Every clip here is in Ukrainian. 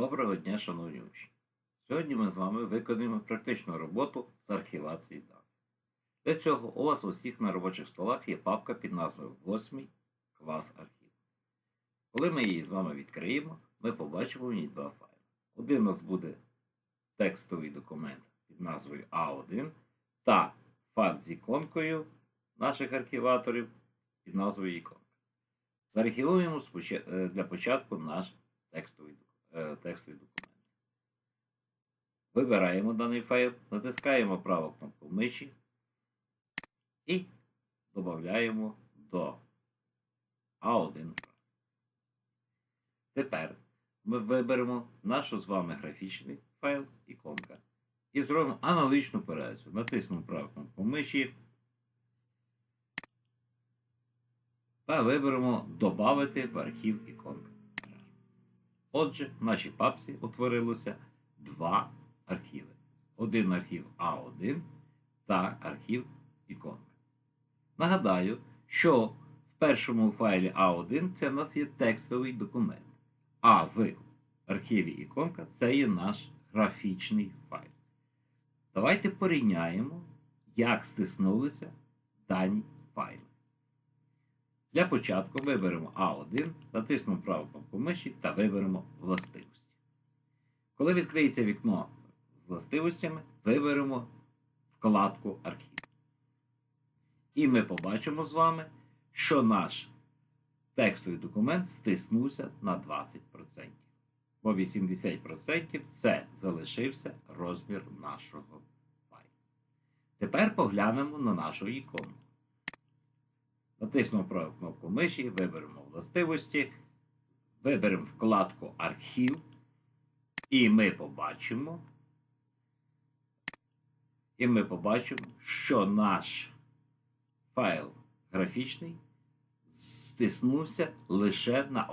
Доброго дня, шановні учні! Сьогодні ми з вами виконуємо практичну роботу з архівації даних. Для цього у вас у всіх на робочих столах є папка під назвою 8 клас архів. Коли ми її з вами відкриємо, ми побачимо в ній два файли. Один у нас буде текстовий документ під назвою А1 та файл з іконкою наших архіваторів під назвою іконка. Заархівуємо е, для початку наш текстовий, док- е, текстовий документ. Вибираємо даний файл, натискаємо праву кнопку миші і додаємо до А1 файл. Тепер ми виберемо наш з вами графічний файл іконка і зробимо аналогічну операцію. Натиснемо праву кнопку миші та виберемо Добавити в архів іконка. Отже, в нашій папці утворилося два архіви. Один архів А1 та архів іконка. Нагадаю, що в першому файлі А1 це в нас є текстовий документ, а в архіві іконка це є наш графічний файл. Давайте порівняємо, як стиснулися дані файли. Для початку виберемо А1, натиснемо праву кнопку миші та виберемо властивості. Коли відкриється вікно з властивостями, виберемо вкладку Архів. І ми побачимо з вами, що наш текстовий документ стиснувся на 20%. Бо 80% це залишився розмір нашого файлу. Тепер поглянемо на нашу ікону. Натиснемо праву кнопку миші, виберемо властивості, виберемо вкладку Архів, і ми побачимо, і ми побачимо, що наш файл графічний стиснувся лише на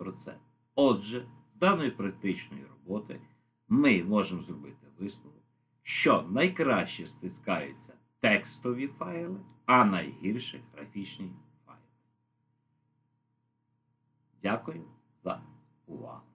1%. Отже, з даної практичної роботи ми можемо зробити висновок, що найкраще стискаються текстові файли, а найгірше графічні. Дякую за увагу.